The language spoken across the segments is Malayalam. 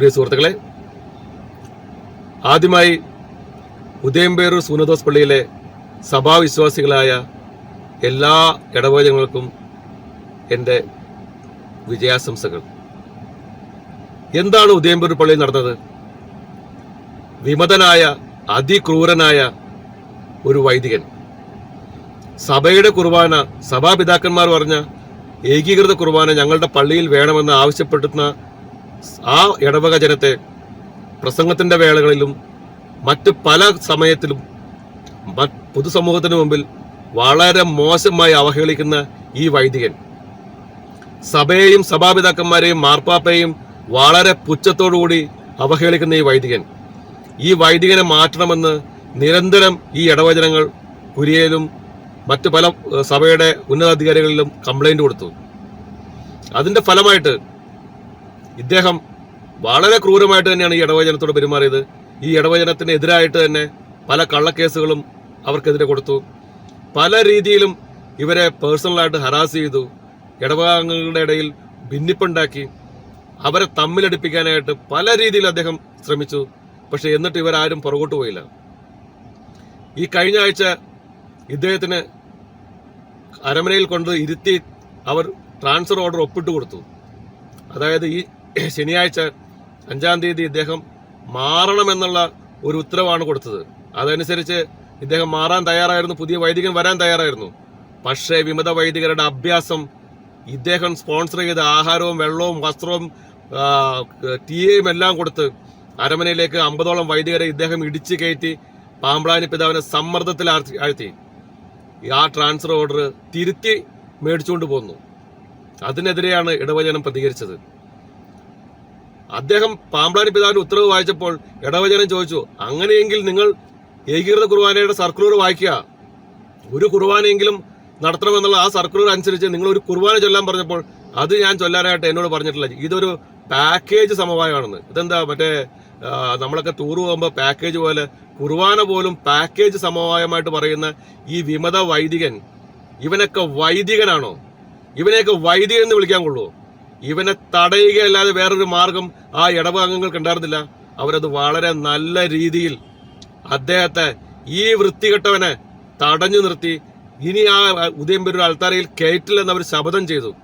പ്രിയ സുഹൃത്തുക്കളെ ആദ്യമായി ഉദയംപേരൂർ സൂനദോസ് പള്ളിയിലെ സഭാവിശ്വാസികളായ എല്ലാ ഇടവചനങ്ങൾക്കും എന്റെ വിജയാശംസകൾ. എന്താണ് ഉദയംപേരൂർ പള്ളിയിൽ നടന്നത്? വിമതനായ അതിക്രൂരനായ ഒരു വൈദികൻ. സഭയുടെ കുർബാന സഭാപിതാക്കന്മാർ പറഞ്ഞ ഏകീകൃത കുർബാന ഞങ്ങളുടെ പള്ളിയിൽ വേണമെന്ന് ആവശ്യപ്പെടുന്ന ആ ഇടവക ജനത്തെ പ്രസംഗത്തിന്റെ വേളകളിലും മറ്റ് പല സമയത്തിലും പൊതുസമൂഹത്തിന് മുമ്പിൽ വളരെ മോശമായി അവഹേളിക്കുന്ന ഈ വൈദികൻ. സഭയെയും സഭാപിതാക്കന്മാരെയും മാർപ്പാപ്പയെയും വളരെ പുച്ഛത്തോടുകൂടി അവഹേളിക്കുന്ന ഈ വൈദികൻ. ഈ വൈദികനെ മാറ്റണമെന്ന് നിരന്തരം ഈ ഇടവചനങ്ങൾ കുരിയയിലും മറ്റ് പല സഭയുടെ ഉന്നതാധികാരികളിലും കംപ്ലൈന്റ് കൊടുത്തു. അതിന്റെ ഫലമായിട്ട് ഇദ്ദേഹം വളരെ ക്രൂരമായിട്ട് തന്നെയാണ് ഈ ഇടവചനത്തോട് പെരുമാറിയത്. ഈ ഇടവചനത്തിന് എതിരായിട്ട് തന്നെ പല കള്ളക്കേസുകളും അവർക്കെതിരെ കൊടുത്തു. പല രീതിയിലും ഇവരെ പേഴ്സണലായിട്ട് ഹരാസ് ചെയ്തു. ഇടവകാംഗങ്ങളുടെ ഇടയിൽ ഭിന്നിപ്പുണ്ടാക്കി. അവരെ തമ്മിലടിപ്പിക്കാനായിട്ട് പല രീതിയിൽ അദ്ദേഹം ശ്രമിച്ചു. പക്ഷെ എന്നിട്ട് ഇവരാരും പുറകോട്ട് പോയില്ല. ഈ കഴിഞ്ഞ ആഴ്ച ഇദ്ദേഹത്തിന് അരമനയിൽ കൊണ്ട് ഇരുത്തി അവർ ട്രാൻസ്ഫർ ഓർഡർ ഒപ്പിട്ട് കൊടുത്തു. അതായത് ഈ ശനിയാഴ്ച അഞ്ചാം തീയതി ഇദ്ദേഹം മാറണമെന്നുള്ള ഒരു ഉത്തരവാണ് കൊടുത്തത്. അതനുസരിച്ച് ഇദ്ദേഹം മാറാൻ തയ്യാറായിരുന്നു പുതിയ വൈദികൻ വരാൻ തയ്യാറായിരുന്നു. പക്ഷേ വിമത വൈദികരുടെ അഭ്യാസം ഇദ്ദേഹം സ്പോൺസർ ചെയ്ത ആഹാരവും വെള്ളവും വസ്ത്രവും ടീയും എല്ലാം കൊടുത്ത് അരമനയിലേക്ക് അമ്പതോളം വൈദികരെ ഇദ്ദേഹം ഇടിച്ചു കയറ്റി പാമ്പ്ളാനി പിതാവിനെ സമ്മർദ്ദത്തിൽ ആഴ്ത്തി. ആ ട്രാൻസ്ഫർ ഓർഡർ തിരുത്തി മേടിച്ചുകൊണ്ട് പോന്നു. അതിനെതിരെയാണ് ഇടവചനം പ്രതികരിച്ചത്. അദ്ദേഹം പാമ്പ്ലാനി പിതാവിന്റെ ഉത്തരവ് വായിച്ചപ്പോൾ ഇടവചനം ചോദിച്ചു അങ്ങനെയെങ്കിൽ നിങ്ങൾ ഏകീകൃത കുർബാനയുടെ സർക്കുലർ വായിക്കുക. ഒരു കുർബാനയെങ്കിലും നടത്തണമെന്നുള്ള ആ സർക്കുലർ അനുസരിച്ച് നിങ്ങൾ ഒരു കുർബാന ചൊല്ലാൻ പറഞ്ഞപ്പോൾ അത് ഞാൻ ചൊല്ലാനായിട്ട് എന്നോട് പറഞ്ഞിട്ടില്ല. ഇതൊരു പാക്കേജ് സമവായമാണെന്ന്. ഇതെന്താ മറ്റേ നമ്മളൊക്കെ ടൂർ പോകുമ്പോൾ പാക്കേജ് പോലെ കുർബാന പോലും പാക്കേജ് സമവായമായിട്ട് പറയുന്ന ഈ വിമത വൈദികൻ. ഇവനൊക്കെ വൈദികനാണോ? ഇവനെയൊക്കെ വൈദികൻ എന്ന് വിളിക്കാൻ കൊള്ളുമോ ഇവനെ തടയുകയല്ലാതെ വേറൊരു മാർഗം ആ ഇടവകങ്ങൾക്ക് ഉണ്ടായിരുന്നില്ല. അവരത് വളരെ നല്ല രീതിയിൽ അദ്ദേഹത്തെ ഈ വൃത്തികെട്ടവനെ തടഞ്ഞു നിർത്തി. ഇനി ആ ഉദയംപേരൂർ അൾത്താരയിൽ കയറ്റില്ലെന്ന് അവർ ശപഥം ചെയ്തു.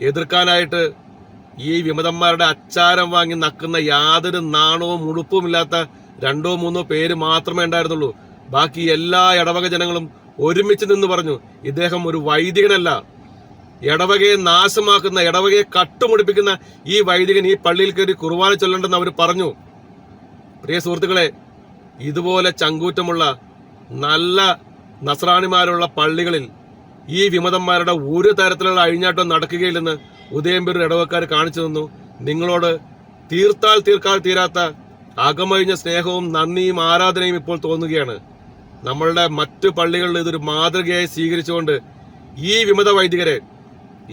എതിർക്കാനായിട്ട് ഈ വിമതന്മാരുടെ അച്ചാരം വാങ്ങി നക്കുന്ന യാതൊരു നാണവും ഉളുപ്പുമില്ലാത്ത രണ്ടോ മൂന്നോ പേര് മാത്രമേ ഉണ്ടായിരുന്നുള്ളൂ. ബാക്കി എല്ലാ ഇടവക ജനങ്ങളും ഒരുമിച്ച് നിന്ന് പറഞ്ഞു ഇദ്ദേഹം ഒരു വൈദികനല്ല. ഇടവകയെ നാശമാക്കുന്ന ഇടവകയെ കട്ടുമുടിപ്പിക്കുന്ന ഈ വൈദികൻ ഈ പള്ളിയിൽ കയറി കുർബാന ചൊല്ലണ്ടെന്ന് അവർ പറഞ്ഞു. പ്രിയ സുഹൃത്തുക്കളെ ഇതുപോലെ ചങ്കൂറ്റമുള്ള നല്ല നസ്രാണിമാരുള്ള പള്ളികളിൽ ഈ വിമതന്മാരുടെ ഒരു തരത്തിലുള്ള അഴിഞ്ഞാട്ടം നടക്കുകയില്ലെന്ന് ഉദയംപേരൂർ ഇടവക്കാർ കാണിച്ചു തന്നു. നിങ്ങളോട് തീർത്താൽ തീർക്കാൽ തീരാത്ത അകമഴിഞ്ഞ സ്നേഹവും നന്ദിയും ആരാധനയും ഇപ്പോൾ തോന്നുകയാണ്. നമ്മളുടെ മറ്റു പള്ളികളിൽ ഇതൊരു മാതൃകയായി സ്വീകരിച്ചുകൊണ്ട് ഈ വിമത വൈദികരെ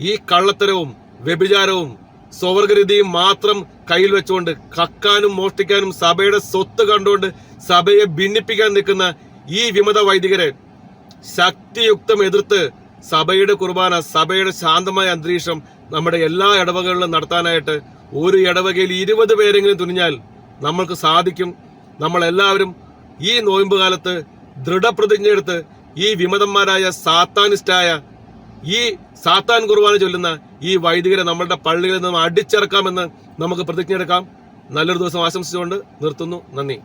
ഈ കള്ളത്തരവും വ്യഭിചാരവും സ്വവർഗരീതിയും മാത്രം കയ്യിൽ വെച്ചുകൊണ്ട് കക്കാനും മോഷ്ടിക്കാനും സഭയുടെ സ്വത്ത് കണ്ടുകൊണ്ട് സഭയെ ഭിന്നിപ്പിക്കാൻ നിൽക്കുന്ന ഈ വിമത വൈദികരെ ശക്തിയുക്തം എതിർത്ത് സഭയുടെ കുർബാന സഭയുടെ ശാന്തമായ അന്തരീക്ഷം നമ്മുടെ എല്ലാ ഇടവകളിലും നടത്താനായിട്ട് ഒരു ഇടവകയിൽ ഇരുപത് പേരെങ്കിലും തുനിഞ്ഞാൽ നമ്മൾക്ക് സാധിക്കും. നമ്മളെല്ലാവരും ഈ നോയമ്പ് കാലത്ത് ദൃഢപ്രതിജ്ഞ എടുത്ത് ഈ വിമതന്മാരായ സാത്താനിസ്റ്റായ ഈ സാത്താൻ കുർബാന ചൊല്ലുന്ന ഈ വൈദികരെ നമ്മളുടെ പള്ളികളിൽ നിന്ന് അടിച്ചിറക്കാമെന്ന് നമുക്ക് പ്രതിജ്ഞ എടുക്കാം നല്ലൊരു ദിവസം ആശംസിച്ചുകൊണ്ട് നിർത്തുന്നു. നന്ദി.